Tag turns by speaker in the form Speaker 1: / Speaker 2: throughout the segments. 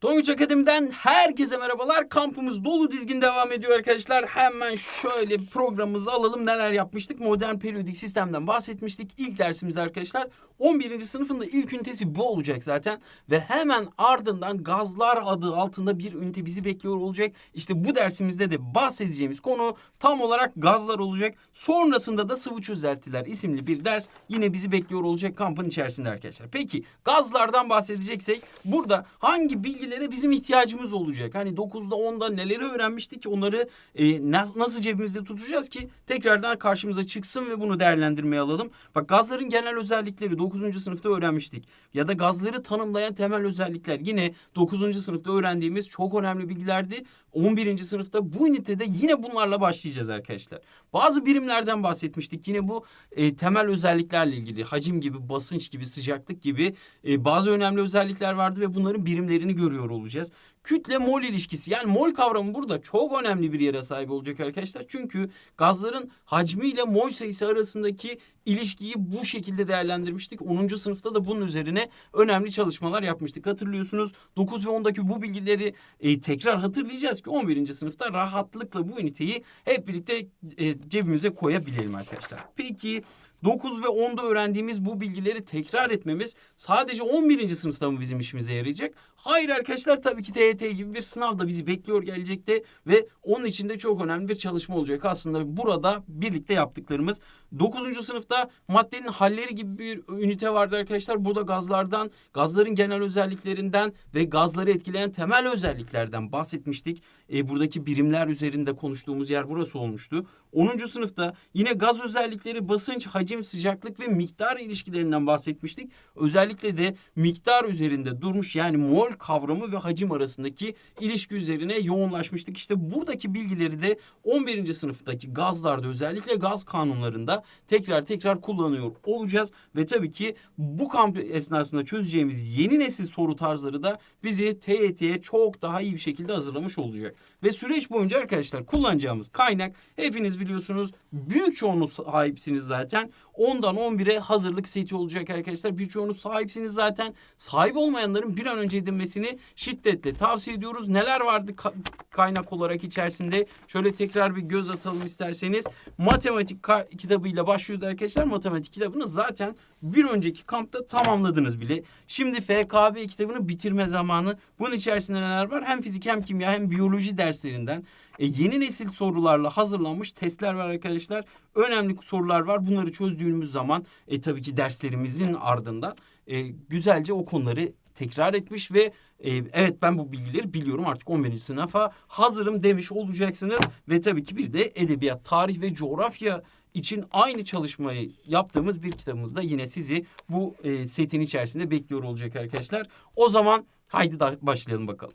Speaker 1: Tonguç Akademi'den herkese merhabalar. Kampımız dolu dizgin devam ediyor arkadaşlar. Hemen şöyle programımızı alalım. Neler yapmıştık? Modern periyodik sistemden bahsetmiştik. İlk dersimiz arkadaşlar 11. sınıfın da ilk ünitesi bu olacak zaten. Ve hemen ardından gazlar adı altında bir ünite bizi bekliyor olacak. İşte bu dersimizde de bahsedeceğimiz konu tam olarak gazlar olacak. Sonrasında da sıvı çözeltiler isimli bir ders yine bizi bekliyor olacak kampın içerisinde arkadaşlar. Peki gazlardan bahsedeceksek burada hangi bilgilere bizim ihtiyacımız olacak? Hani 9'da 10'da neleri öğrenmiştik onları e, na- nasıl cebimizde tutacağız ki tekrardan karşımıza çıksın ve bunu değerlendirmeye alalım. Bak gazların genel özellikleri 9. sınıfta öğrenmiştik. Ya da gazları tanımlayan temel özellikler yine 9. sınıfta öğrendiğimiz çok önemli bilgilerdi. 11. sınıfta bu ünitede yine bunlarla başlayacağız arkadaşlar. Bazı birimlerden bahsetmiştik. Yine bu e, temel özelliklerle ilgili hacim gibi, basınç gibi, sıcaklık gibi e, bazı önemli özellikler vardı ve bunların birimlerini görüyor olacağız. Kütle mol ilişkisi yani mol kavramı burada çok önemli bir yere sahip olacak arkadaşlar. Çünkü gazların hacmiyle mol sayısı arasındaki ilişkiyi bu şekilde değerlendirmiştik. 10. sınıfta da bunun üzerine önemli çalışmalar yapmıştık. Hatırlıyorsunuz 9 ve 10'daki bu bilgileri e, tekrar hatırlayacağız ki 11. sınıfta rahatlıkla bu üniteyi hep birlikte e, cebimize koyabilelim arkadaşlar. Peki 9 ve 10'da öğrendiğimiz bu bilgileri tekrar etmemiz sadece 11. sınıfta mı bizim işimize yarayacak? Hayır arkadaşlar tabii ki TYT gibi bir sınav da bizi bekliyor gelecekte ve onun için de çok önemli bir çalışma olacak. Aslında burada birlikte yaptıklarımız 9. sınıfta maddenin halleri gibi bir ünite vardı arkadaşlar. Burada gazlardan, gazların genel özelliklerinden ve gazları etkileyen temel özelliklerden bahsetmiştik. E, buradaki birimler üzerinde konuştuğumuz yer burası olmuştu. 10. sınıfta yine gaz özellikleri, basınç, hacim, sıcaklık ve miktar ilişkilerinden bahsetmiştik. Özellikle de miktar üzerinde durmuş yani mol kavramı ve hacim arasındaki ilişki üzerine yoğunlaşmıştık. İşte buradaki bilgileri de 11. sınıftaki gazlarda özellikle gaz kanunlarında tekrar tekrar kullanıyor olacağız. Ve tabii ki bu kamp esnasında çözeceğimiz yeni nesil soru tarzları da bizi TYT'ye çok daha iyi bir şekilde hazırlamış olacak. Ve süreç boyunca arkadaşlar kullanacağımız kaynak hepiniz biliyorsunuz büyük çoğunluğu sahipsiniz zaten. 10'dan 11'e hazırlık seti olacak arkadaşlar. Birçoğunuz sahipsiniz zaten. Sahip olmayanların bir an önce edinmesini şiddetle tavsiye ediyoruz. Neler vardı ka- kaynak olarak içerisinde? Şöyle tekrar bir göz atalım isterseniz. Matematik kitabıyla başlıyordu arkadaşlar. Matematik kitabını zaten bir önceki kampta tamamladınız bile. Şimdi FKB kitabını bitirme zamanı. Bunun içerisinde neler var? Hem fizik hem kimya hem biyoloji derslerinden e, yeni nesil sorularla hazırlanmış testler var arkadaşlar. Önemli sorular var. Bunları çözdüğümüz zaman e, tabii ki derslerimizin ardından e, güzelce o konuları tekrar etmiş ve e, evet ben bu bilgileri biliyorum artık 11. sınıfa hazırım demiş olacaksınız. Ve tabii ki bir de edebiyat, tarih ve coğrafya için aynı çalışmayı yaptığımız bir kitabımızda yine sizi bu e, setin içerisinde bekliyor olacak arkadaşlar. O zaman haydi da başlayalım bakalım.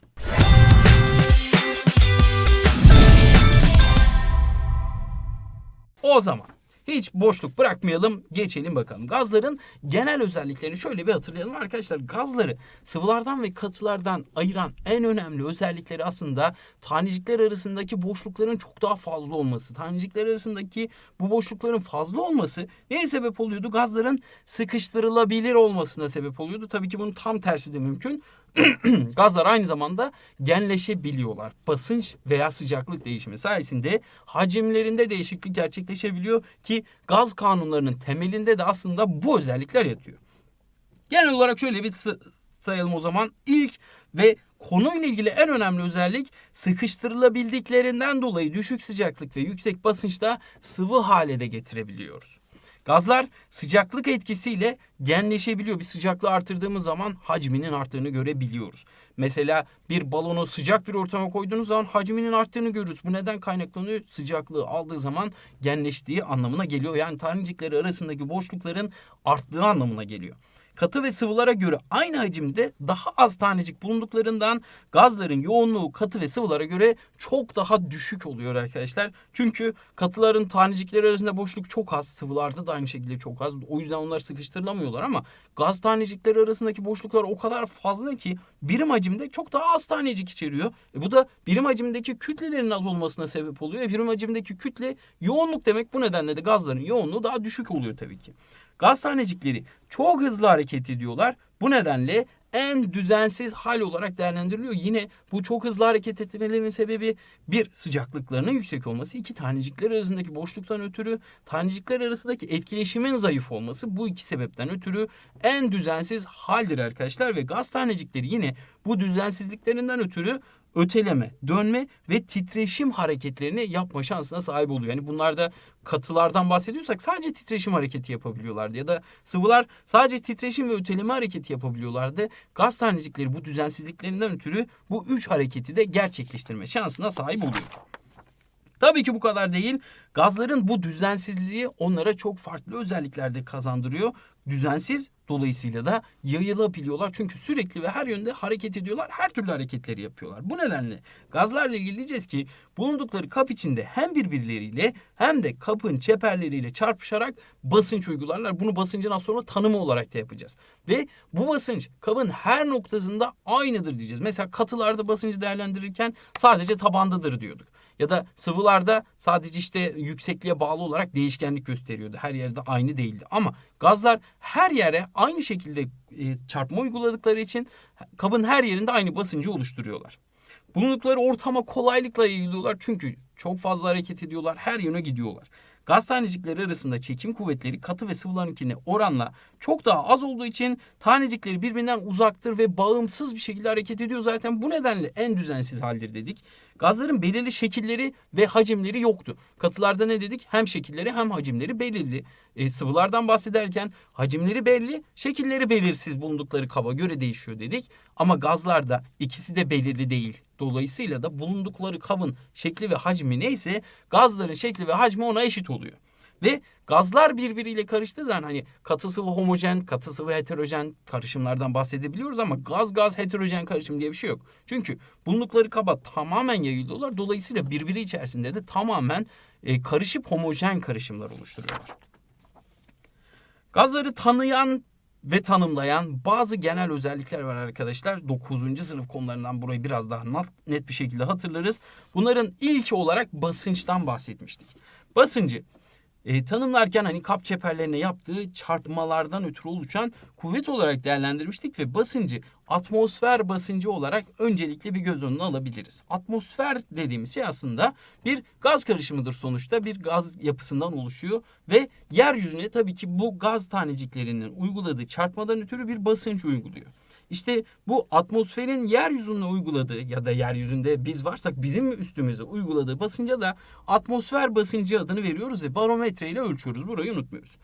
Speaker 1: O zaman hiç boşluk bırakmayalım geçelim bakalım. Gazların genel özelliklerini şöyle bir hatırlayalım arkadaşlar. Gazları sıvılardan ve katılardan ayıran en önemli özellikleri aslında tanecikler arasındaki boşlukların çok daha fazla olması. Tanecikler arasındaki bu boşlukların fazla olması neye sebep oluyordu? Gazların sıkıştırılabilir olmasına sebep oluyordu. Tabii ki bunun tam tersi de mümkün. Gazlar aynı zamanda genleşebiliyorlar. Basınç veya sıcaklık değişimi sayesinde hacimlerinde değişiklik gerçekleşebiliyor ki gaz kanunlarının temelinde de aslında bu özellikler yatıyor. Genel olarak şöyle bir sayalım o zaman. İlk ve konuyla ilgili en önemli özellik sıkıştırılabildiklerinden dolayı düşük sıcaklık ve yüksek basınçta sıvı hale de getirebiliyoruz. Gazlar sıcaklık etkisiyle genleşebiliyor. Bir sıcaklığı artırdığımız zaman hacminin arttığını görebiliyoruz. Mesela bir balonu sıcak bir ortama koyduğunuz zaman hacminin arttığını görürüz. Bu neden kaynaklanıyor? Sıcaklığı aldığı zaman genleştiği anlamına geliyor. Yani tanecikleri arasındaki boşlukların arttığı anlamına geliyor. Katı ve sıvılara göre aynı hacimde daha az tanecik bulunduklarından gazların yoğunluğu katı ve sıvılara göre çok daha düşük oluyor arkadaşlar. Çünkü katıların tanecikleri arasında boşluk çok az, sıvılarda da aynı şekilde çok az. O yüzden onlar sıkıştırılamıyorlar ama gaz tanecikleri arasındaki boşluklar o kadar fazla ki birim hacimde çok daha az tanecik içeriyor. E bu da birim hacimdeki kütlelerin az olmasına sebep oluyor. E birim hacimdeki kütle yoğunluk demek. Bu nedenle de gazların yoğunluğu daha düşük oluyor tabii ki. Gaz tanecikleri çok hızlı hareket ediyorlar. Bu nedenle en düzensiz hal olarak değerlendiriliyor. Yine bu çok hızlı hareket etmelerinin sebebi bir sıcaklıklarının yüksek olması, iki tanecikler arasındaki boşluktan ötürü, tanecikler arasındaki etkileşimin zayıf olması bu iki sebepten ötürü en düzensiz haldir arkadaşlar ve gaz tanecikleri yine bu düzensizliklerinden ötürü öteleme, dönme ve titreşim hareketlerini yapma şansına sahip oluyor. Yani bunlarda katılardan bahsediyorsak sadece titreşim hareketi yapabiliyorlardı ya da sıvılar sadece titreşim ve öteleme hareketi yapabiliyorlardı. Gaz tanecikleri bu düzensizliklerinden ötürü bu üç hareketi de gerçekleştirme şansına sahip oluyor. Tabii ki bu kadar değil. Gazların bu düzensizliği onlara çok farklı özellikler de kazandırıyor. Düzensiz dolayısıyla da yayılabiliyorlar. Çünkü sürekli ve her yönde hareket ediyorlar. Her türlü hareketleri yapıyorlar. Bu nedenle gazlarla ilgili diyeceğiz ki bulundukları kap içinde hem birbirleriyle hem de kapın çeperleriyle çarpışarak basınç uygularlar. Bunu basıncın az sonra tanımı olarak da yapacağız. Ve bu basınç kabın her noktasında aynıdır diyeceğiz. Mesela katılarda basıncı değerlendirirken sadece tabandadır diyorduk. Ya da sıvılarda sadece işte yüksekliğe bağlı olarak değişkenlik gösteriyordu. Her yerde aynı değildi. Ama gazlar her yere aynı şekilde e, çarpma uyguladıkları için kabın her yerinde aynı basıncı oluşturuyorlar. Bulundukları ortama kolaylıkla yayılıyorlar çünkü çok fazla hareket ediyorlar, her yöne gidiyorlar. Gaz tanecikleri arasında çekim kuvvetleri katı ve sıvılarınkine oranla çok daha az olduğu için tanecikleri birbirinden uzaktır ve bağımsız bir şekilde hareket ediyor. Zaten bu nedenle en düzensiz haldir dedik. Gazların belirli şekilleri ve hacimleri yoktu. Katılarda ne dedik? Hem şekilleri hem hacimleri belirli. E, sıvılardan bahsederken hacimleri belli, şekilleri belirsiz bulundukları kaba göre değişiyor dedik. Ama gazlarda ikisi de belirli değil. Dolayısıyla da bulundukları kabın şekli ve hacmi neyse gazların şekli ve hacmi ona eşit oluyor. Ve gazlar birbiriyle karıştığı zaman hani katı sıvı homojen, katı sıvı heterojen karışımlardan bahsedebiliyoruz ama gaz gaz heterojen karışım diye bir şey yok. Çünkü bulundukları kaba tamamen yayılıyorlar. Dolayısıyla birbiri içerisinde de tamamen e, karışıp homojen karışımlar oluşturuyorlar. Gazları tanıyan ve tanımlayan bazı genel özellikler var arkadaşlar. 9. sınıf konularından burayı biraz daha net bir şekilde hatırlarız. Bunların ilki olarak basınçtan bahsetmiştik. Basıncı e, tanımlarken hani kap çeperlerine yaptığı çarpmalardan ötürü oluşan kuvvet olarak değerlendirmiştik ve basıncı atmosfer basıncı olarak öncelikle bir göz önüne alabiliriz. Atmosfer dediğimiz şey aslında bir gaz karışımıdır sonuçta bir gaz yapısından oluşuyor ve yeryüzüne tabii ki bu gaz taneciklerinin uyguladığı çarpmadan ötürü bir basınç uyguluyor. İşte bu atmosferin yeryüzüne uyguladığı ya da yeryüzünde biz varsak bizim üstümüze uyguladığı basınca da atmosfer basıncı adını veriyoruz ve barometre ile ölçüyoruz. Burayı unutmuyoruz.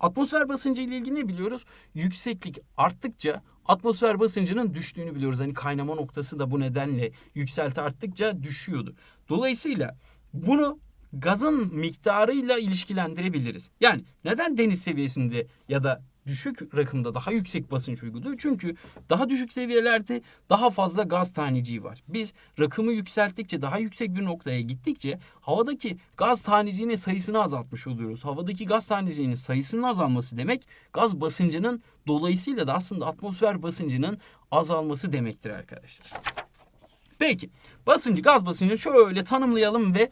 Speaker 1: Atmosfer basıncı ile ilgili ne biliyoruz? Yükseklik arttıkça atmosfer basıncının düştüğünü biliyoruz. Hani kaynama noktası da bu nedenle yükselti arttıkça düşüyordu. Dolayısıyla bunu gazın miktarıyla ilişkilendirebiliriz. Yani neden deniz seviyesinde ya da düşük rakımda daha yüksek basınç uyguluyor. Çünkü daha düşük seviyelerde daha fazla gaz taneciği var. Biz rakımı yükselttikçe daha yüksek bir noktaya gittikçe havadaki gaz taneciğinin sayısını azaltmış oluyoruz. Havadaki gaz taneciğinin sayısının azalması demek gaz basıncının dolayısıyla da aslında atmosfer basıncının azalması demektir arkadaşlar. Peki basıncı gaz basıncını şöyle tanımlayalım ve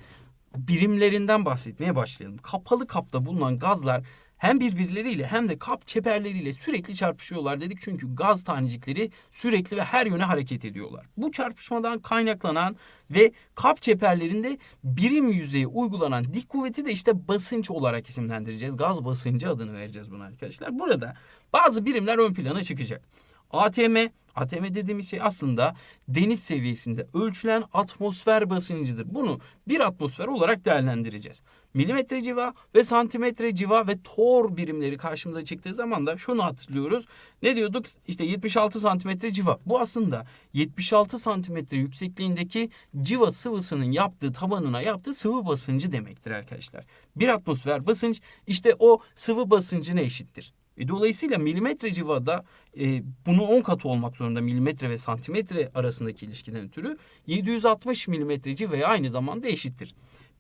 Speaker 1: birimlerinden bahsetmeye başlayalım. Kapalı kapta bulunan gazlar hem birbirleriyle hem de kap çeperleriyle sürekli çarpışıyorlar dedik. Çünkü gaz tanecikleri sürekli ve her yöne hareket ediyorlar. Bu çarpışmadan kaynaklanan ve kap çeperlerinde birim yüzeye uygulanan dik kuvveti de işte basınç olarak isimlendireceğiz. Gaz basıncı adını vereceğiz buna arkadaşlar. Burada bazı birimler ön plana çıkacak. ATM, ATM dediğimiz şey aslında deniz seviyesinde ölçülen atmosfer basıncıdır. Bunu bir atmosfer olarak değerlendireceğiz. Milimetre civa ve santimetre civa ve tor birimleri karşımıza çıktığı zaman da şunu hatırlıyoruz. Ne diyorduk? İşte 76 santimetre civa. Bu aslında 76 santimetre yüksekliğindeki civa sıvısının yaptığı tabanına yaptığı sıvı basıncı demektir arkadaşlar. Bir atmosfer basınç işte o sıvı basıncına eşittir. E, dolayısıyla milimetre civada e, bunu 10 katı olmak zorunda milimetre ve santimetre arasındaki ilişkiden ötürü 760 milimetre civaya aynı zamanda eşittir.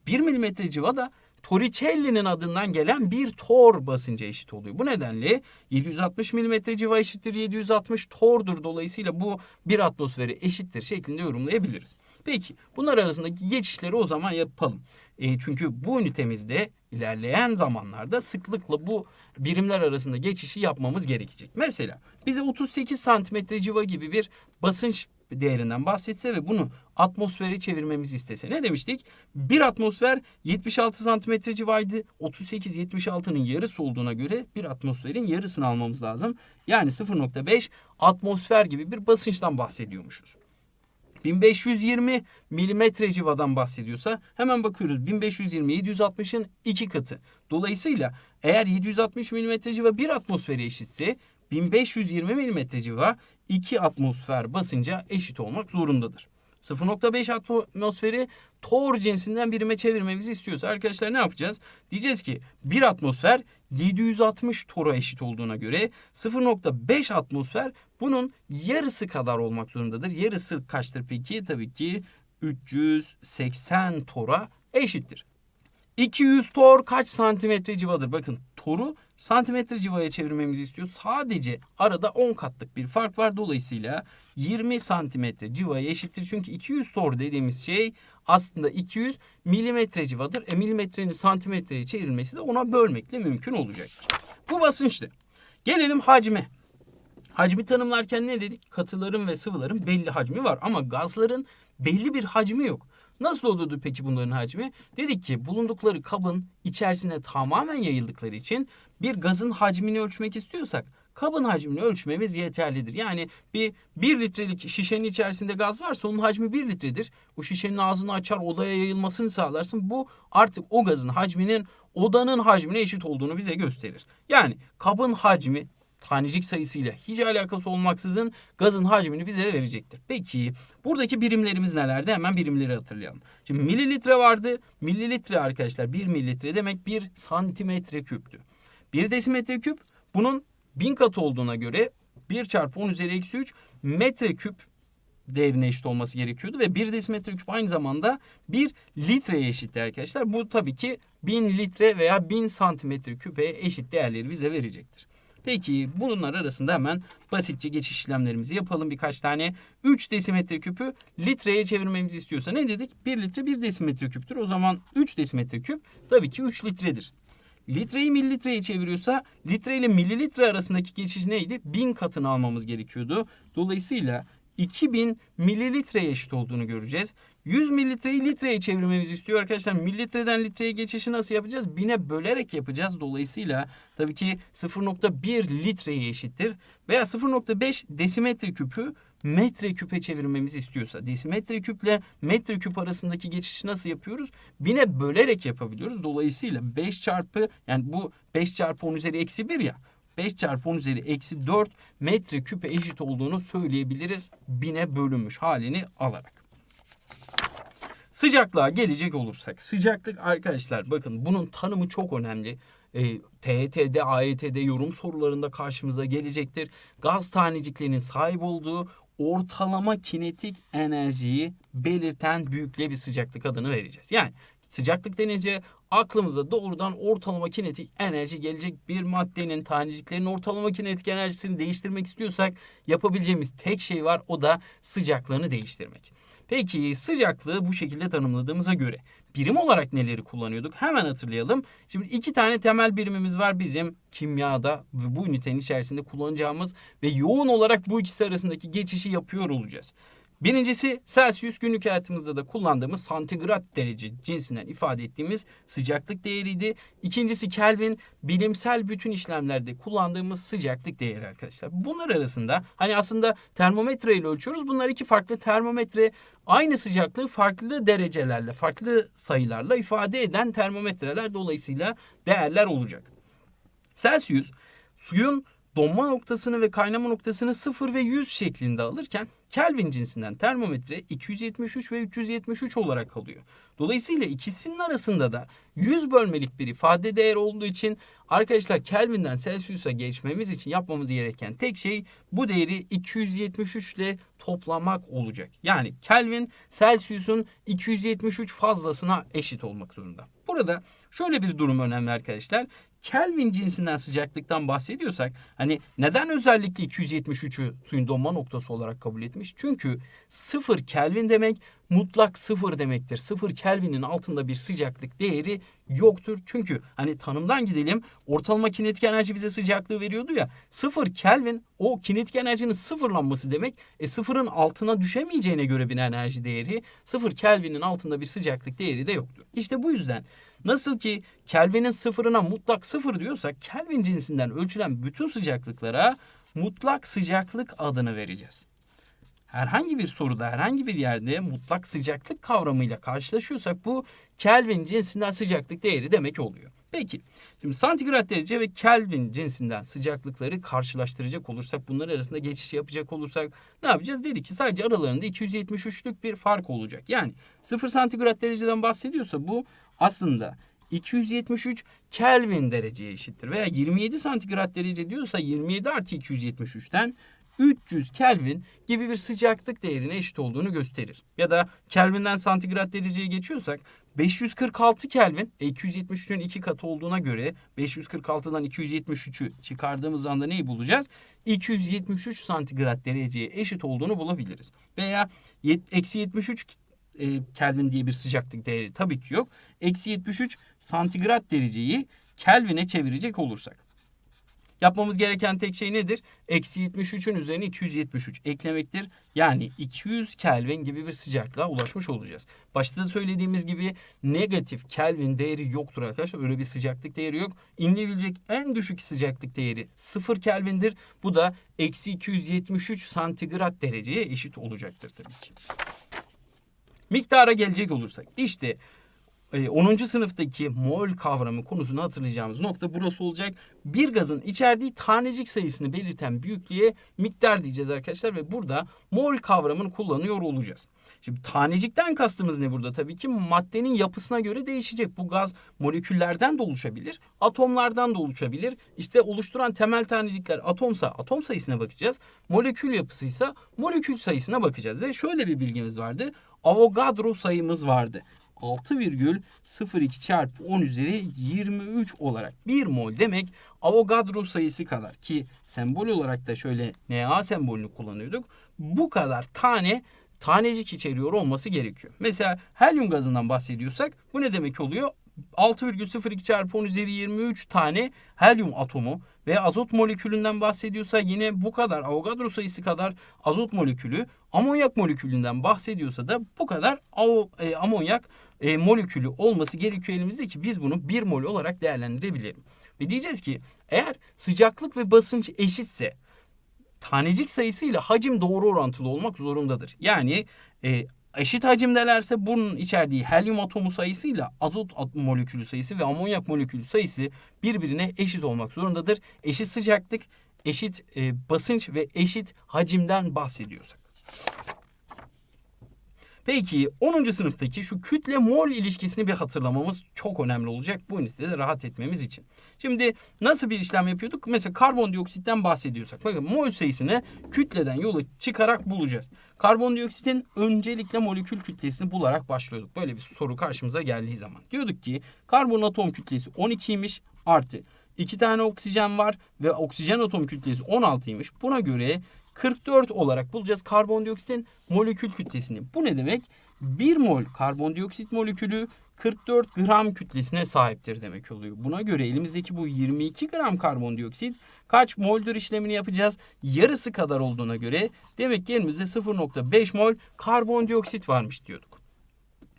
Speaker 1: 1 milimetre civa da Torricelli'nin adından gelen bir tor basınca eşit oluyor. Bu nedenle 760 mm civa eşittir 760 tordur. Dolayısıyla bu bir atmosferi eşittir şeklinde yorumlayabiliriz. Peki bunlar arasındaki geçişleri o zaman yapalım. E, çünkü bu ünitemizde ilerleyen zamanlarda sıklıkla bu birimler arasında geçişi yapmamız gerekecek. Mesela bize 38 santimetre civa gibi bir basınç değerinden bahsetse ve bunu atmosfere çevirmemizi istese. Ne demiştik? Bir atmosfer 76 santimetre civaydı. 38 76'nın yarısı olduğuna göre bir atmosferin yarısını almamız lazım. Yani 0.5 atmosfer gibi bir basınçtan bahsediyormuşuz. 1520 milimetre civadan bahsediyorsa hemen bakıyoruz 1520 760'ın iki katı. Dolayısıyla eğer 760 milimetre civa bir atmosfere eşitse 1520 milimetre civa 2 atmosfer basınca eşit olmak zorundadır. 0.5 atmosferi tor cinsinden birime çevirmemizi istiyorsa arkadaşlar ne yapacağız? Diyeceğiz ki bir atmosfer 760 tora eşit olduğuna göre 0.5 atmosfer bunun yarısı kadar olmak zorundadır. Yarısı kaçtır peki? Tabii ki 380 tora eşittir. 200 tor kaç santimetre civadır? Bakın toru santimetre civaya çevirmemizi istiyor. Sadece arada 10 katlık bir fark var. Dolayısıyla 20 santimetre civaya eşittir. Çünkü 200 tor dediğimiz şey aslında 200 milimetre civadır. E milimetrenin santimetreye çevrilmesi de ona bölmekle mümkün olacaktır. Bu basınçtı. Gelelim hacme. Hacmi tanımlarken ne dedik? Katıların ve sıvıların belli hacmi var ama gazların belli bir hacmi yok. Nasıl olurdu peki bunların hacmi? Dedik ki bulundukları kabın içerisine tamamen yayıldıkları için bir gazın hacmini ölçmek istiyorsak kabın hacmini ölçmemiz yeterlidir. Yani bir 1 litrelik şişenin içerisinde gaz varsa onun hacmi 1 litredir. O şişenin ağzını açar odaya yayılmasını sağlarsın. Bu artık o gazın hacminin odanın hacmine eşit olduğunu bize gösterir. Yani kabın hacmi tanecik sayısıyla hiç alakası olmaksızın gazın hacmini bize verecektir. Peki buradaki birimlerimiz nelerdi? Hemen birimleri hatırlayalım. Şimdi mililitre vardı. Mililitre arkadaşlar 1 mililitre demek 1 santimetre küptü. 1 desimetre küp bunun 1000 katı olduğuna göre 1 çarpı 10 üzeri eksi 3 metre küp değerine eşit olması gerekiyordu ve 1 desimetre küp aynı zamanda 1 litreye eşitti arkadaşlar. Bu tabii ki 1000 litre veya 1000 santimetre küpe eşit değerleri bize verecektir. Peki bunlar arasında hemen basitçe geçiş işlemlerimizi yapalım birkaç tane. 3 desimetre küpü litreye çevirmemizi istiyorsa ne dedik? 1 litre 1 desimetre küptür. O zaman 3 desimetre küp tabii ki 3 litredir. Litreyi mililitreye çeviriyorsa litre ile mililitre arasındaki geçiş neydi? 1000 katını almamız gerekiyordu. Dolayısıyla 2000 mililitreye eşit olduğunu göreceğiz. 100 mililitreyi litreye çevirmemizi istiyor arkadaşlar. Mililitreden litreye geçişi nasıl yapacağız? 1000'e bölerek yapacağız. Dolayısıyla tabii ki 0.1 litreye eşittir. Veya 0.5 desimetre küpü metre küpe çevirmemizi istiyorsa desimetre küple metre küp arasındaki geçişi nasıl yapıyoruz? 1000'e bölerek yapabiliyoruz. Dolayısıyla 5 çarpı yani bu 5 çarpı 10 üzeri eksi 1 ya 5 çarpı 10 üzeri eksi 4 metre küpe eşit olduğunu söyleyebiliriz. Bine bölünmüş halini alarak. Sıcaklığa gelecek olursak. Sıcaklık arkadaşlar bakın bunun tanımı çok önemli. E, TET'de, AYT'de yorum sorularında karşımıza gelecektir. Gaz taneciklerinin sahip olduğu ortalama kinetik enerjiyi belirten büyüklüğe bir sıcaklık adını vereceğiz. Yani sıcaklık denince aklımıza doğrudan ortalama kinetik enerji gelecek bir maddenin taneciklerin ortalama kinetik enerjisini değiştirmek istiyorsak yapabileceğimiz tek şey var o da sıcaklığını değiştirmek. Peki sıcaklığı bu şekilde tanımladığımıza göre birim olarak neleri kullanıyorduk? Hemen hatırlayalım. Şimdi iki tane temel birimimiz var bizim kimyada ve bu ünitenin içerisinde kullanacağımız ve yoğun olarak bu ikisi arasındaki geçişi yapıyor olacağız. Birincisi Celsius günlük hayatımızda da kullandığımız santigrat derece cinsinden ifade ettiğimiz sıcaklık değeriydi. İkincisi Kelvin bilimsel bütün işlemlerde kullandığımız sıcaklık değeri arkadaşlar. Bunlar arasında hani aslında termometre ile ölçüyoruz. Bunlar iki farklı termometre aynı sıcaklığı farklı derecelerle, farklı sayılarla ifade eden termometreler dolayısıyla değerler olacak. Celsius suyun donma noktasını ve kaynama noktasını 0 ve 100 şeklinde alırken Kelvin cinsinden termometre 273 ve 373 olarak kalıyor. Dolayısıyla ikisinin arasında da 100 bölmelik bir ifade değer olduğu için arkadaşlar Kelvin'den Celsius'a geçmemiz için yapmamız gereken tek şey bu değeri 273 ile toplamak olacak. Yani Kelvin Celsius'un 273 fazlasına eşit olmak zorunda. Burada şöyle bir durum önemli arkadaşlar. Kelvin cinsinden sıcaklıktan bahsediyorsak hani neden özellikle 273'ü suyun donma noktası olarak kabul etmiş? Çünkü sıfır Kelvin demek mutlak sıfır demektir. Sıfır Kelvin'in altında bir sıcaklık değeri yoktur. Çünkü hani tanımdan gidelim ortalama kinetik enerji bize sıcaklığı veriyordu ya. Sıfır Kelvin o kinetik enerjinin sıfırlanması demek. E sıfırın altına düşemeyeceğine göre bir enerji değeri sıfır Kelvin'in altında bir sıcaklık değeri de yoktur. İşte bu yüzden Nasıl ki Kelvin'in sıfırına mutlak sıfır diyorsak Kelvin cinsinden ölçülen bütün sıcaklıklara mutlak sıcaklık adını vereceğiz. Herhangi bir soruda herhangi bir yerde mutlak sıcaklık kavramıyla karşılaşıyorsak bu Kelvin cinsinden sıcaklık değeri demek oluyor. Peki şimdi santigrat derece ve Kelvin cinsinden sıcaklıkları karşılaştıracak olursak bunlar arasında geçiş yapacak olursak ne yapacağız? Dedik ki sadece aralarında 273'lük bir fark olacak. Yani 0 santigrat dereceden bahsediyorsa bu aslında 273 Kelvin dereceye eşittir. Veya 27 santigrat derece diyorsa 27 artı 273'ten 300 Kelvin gibi bir sıcaklık değerine eşit olduğunu gösterir. Ya da Kelvin'den santigrat dereceye geçiyorsak 546 Kelvin e, 273'ün iki katı olduğuna göre 546'dan 273'ü çıkardığımız anda neyi bulacağız? 273 santigrat dereceye eşit olduğunu bulabiliriz. Veya eksi 73 e, Kelvin diye bir sıcaklık değeri tabii ki yok. Eksi 73 santigrat dereceyi Kelvin'e çevirecek olursak. Yapmamız gereken tek şey nedir? Eksi 73'ün üzerine 273 eklemektir. Yani 200 Kelvin gibi bir sıcaklığa ulaşmış olacağız. Başta da söylediğimiz gibi negatif Kelvin değeri yoktur arkadaşlar. Öyle bir sıcaklık değeri yok. İnilebilecek en düşük sıcaklık değeri 0 Kelvin'dir. Bu da eksi 273 santigrat dereceye eşit olacaktır tabii ki. Miktara gelecek olursak işte 10. E, sınıftaki mol kavramı konusunu hatırlayacağımız nokta burası olacak. Bir gazın içerdiği tanecik sayısını belirten büyüklüğe miktar diyeceğiz arkadaşlar ve burada mol kavramını kullanıyor olacağız. Şimdi tanecikten kastımız ne burada? Tabii ki maddenin yapısına göre değişecek. Bu gaz moleküllerden de oluşabilir, atomlardan da oluşabilir. İşte oluşturan temel tanecikler atomsa atom sayısına bakacağız. Molekül yapısıysa molekül sayısına bakacağız. Ve şöyle bir bilgimiz vardı. Avogadro sayımız vardı. 6,02 çarpı 10 üzeri 23 olarak 1 mol demek Avogadro sayısı kadar ki sembol olarak da şöyle Na sembolünü kullanıyorduk. Bu kadar tane tanecik içeriyor olması gerekiyor. Mesela helyum gazından bahsediyorsak bu ne demek oluyor? 6,02 çarpı 10 üzeri 23 tane helyum atomu ve azot molekülünden bahsediyorsa yine bu kadar Avogadro sayısı kadar azot molekülü amonyak molekülünden bahsediyorsa da bu kadar e, amonyak e, molekülü olması gerekiyor elimizde ki biz bunu bir mol olarak değerlendirebilelim. Ve diyeceğiz ki eğer sıcaklık ve basınç eşitse tanecik sayısıyla hacim doğru orantılı olmak zorundadır. Yani e, eşit hacimdelerse bunun içerdiği helyum atomu sayısıyla azot molekülü sayısı ve amonyak molekülü sayısı birbirine eşit olmak zorundadır. Eşit sıcaklık, eşit e, basınç ve eşit hacimden bahsediyorsak. Peki 10. sınıftaki şu kütle mol ilişkisini bir hatırlamamız çok önemli olacak bu ünitede rahat etmemiz için. Şimdi nasıl bir işlem yapıyorduk? Mesela karbondioksitten bahsediyorsak bakın mol sayısını kütleden yola çıkarak bulacağız. Karbondioksitin öncelikle molekül kütlesini bularak başlıyorduk. Böyle bir soru karşımıza geldiği zaman. Diyorduk ki karbon atom kütlesi 12'ymiş artı 2 tane oksijen var ve oksijen atom kütlesi 16'ymış. Buna göre 44 olarak bulacağız karbondioksitin molekül kütlesini. Bu ne demek? 1 mol karbondioksit molekülü 44 gram kütlesine sahiptir demek oluyor. Buna göre elimizdeki bu 22 gram karbondioksit kaç moldür işlemini yapacağız? Yarısı kadar olduğuna göre demek ki elimizde 0.5 mol karbondioksit varmış diyorduk.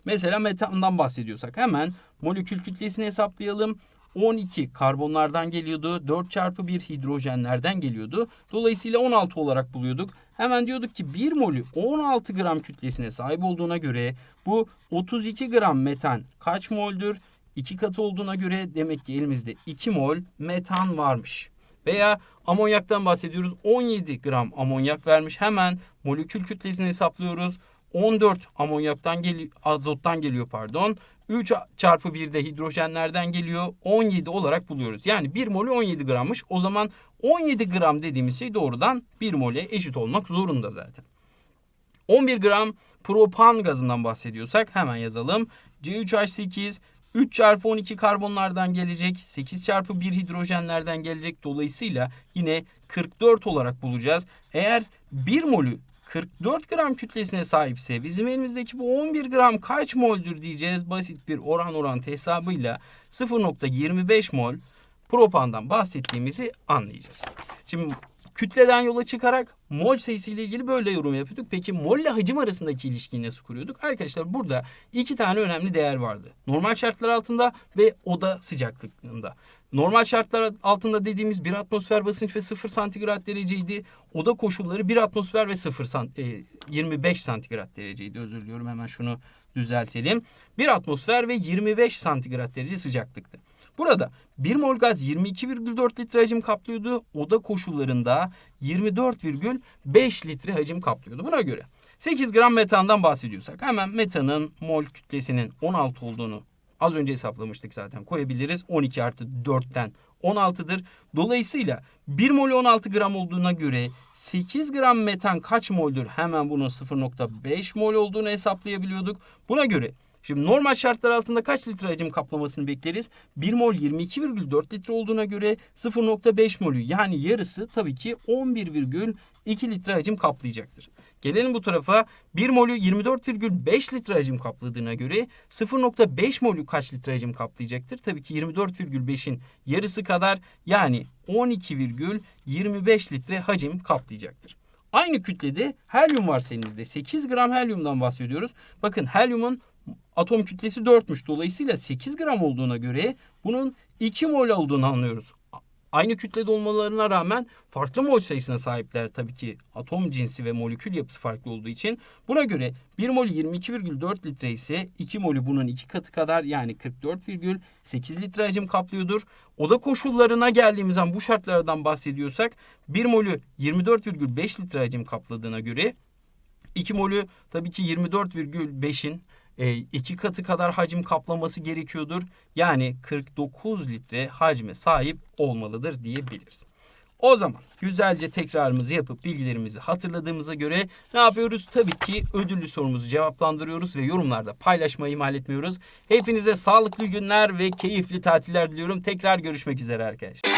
Speaker 1: Mesela metandan bahsediyorsak hemen molekül kütlesini hesaplayalım. 12 karbonlardan geliyordu. 4 çarpı 1 hidrojenlerden geliyordu. Dolayısıyla 16 olarak buluyorduk. Hemen diyorduk ki 1 molü 16 gram kütlesine sahip olduğuna göre bu 32 gram metan kaç moldür? 2 katı olduğuna göre demek ki elimizde 2 mol metan varmış. Veya amonyaktan bahsediyoruz. 17 gram amonyak vermiş. Hemen molekül kütlesini hesaplıyoruz. 14 amonyaktan geliyor, azottan geliyor pardon. 3 çarpı 1 de hidrojenlerden geliyor. 17 olarak buluyoruz. Yani 1 molü 17 grammış. O zaman 17 gram dediğimiz şey doğrudan 1 mole eşit olmak zorunda zaten. 11 gram propan gazından bahsediyorsak hemen yazalım. C3H8 3 çarpı 12 karbonlardan gelecek. 8 çarpı 1 hidrojenlerden gelecek. Dolayısıyla yine 44 olarak bulacağız. Eğer 1 molü 44 gram kütlesine sahipse bizim elimizdeki bu 11 gram kaç moldür diyeceğiz. Basit bir oran orantı hesabıyla 0.25 mol propandan bahsettiğimizi anlayacağız. Şimdi kütleden yola çıkarak mol sayısı ile ilgili böyle yorum yapıyorduk. Peki mol ile hacim arasındaki ilişkiyi nasıl kuruyorduk? Arkadaşlar burada iki tane önemli değer vardı. Normal şartlar altında ve oda sıcaklığında. Normal şartlar altında dediğimiz 1 atmosfer basınç ve 0 santigrat dereceydi. Oda koşulları 1 atmosfer ve 0 san, e, 25 santigrat dereceydi. Özür diliyorum hemen şunu düzeltelim. 1 atmosfer ve 25 santigrat derece sıcaklıktı. Burada 1 mol gaz 22,4 litre hacim kaplıyordu. Oda koşullarında 24,5 litre hacim kaplıyordu. Buna göre 8 gram metandan bahsediyorsak hemen metanın mol kütlesinin 16 olduğunu az önce hesaplamıştık zaten koyabiliriz. 12 artı 4'ten 16'dır. Dolayısıyla 1 mol 16 gram olduğuna göre 8 gram metan kaç moldür? Hemen bunun 0.5 mol olduğunu hesaplayabiliyorduk. Buna göre Şimdi normal şartlar altında kaç litre hacim kaplamasını bekleriz? 1 mol 22,4 litre olduğuna göre 0.5 molü yani yarısı tabii ki 11,2 litre hacim kaplayacaktır. Gelelim bu tarafa 1 molü 24,5 litre hacim kapladığına göre 0.5 molü kaç litre hacim kaplayacaktır? Tabii ki 24,5'in yarısı kadar yani 12,25 litre hacim kaplayacaktır. Aynı kütlede helyum varsa elimizde 8 gram helyumdan bahsediyoruz. Bakın helyumun atom kütlesi 4'müş. Dolayısıyla 8 gram olduğuna göre bunun 2 mol olduğunu anlıyoruz. Aynı kütlede olmalarına rağmen farklı mol sayısına sahipler tabii ki atom cinsi ve molekül yapısı farklı olduğu için. Buna göre 1 molü 22,4 litre ise 2 molü bunun 2 katı kadar yani 44,8 litre hacim kaplıyordur. Oda koşullarına geldiğimiz zaman bu şartlardan bahsediyorsak 1 molü 24,5 litre hacim kapladığına göre 2 molü tabii ki 24,5'in e, iki katı kadar hacim kaplaması gerekiyordur. Yani 49 litre hacme sahip olmalıdır diyebiliriz. O zaman güzelce tekrarımızı yapıp bilgilerimizi hatırladığımıza göre ne yapıyoruz? Tabii ki ödüllü sorumuzu cevaplandırıyoruz ve yorumlarda paylaşmayı ihmal etmiyoruz. Hepinize sağlıklı günler ve keyifli tatiller diliyorum. Tekrar görüşmek üzere arkadaşlar.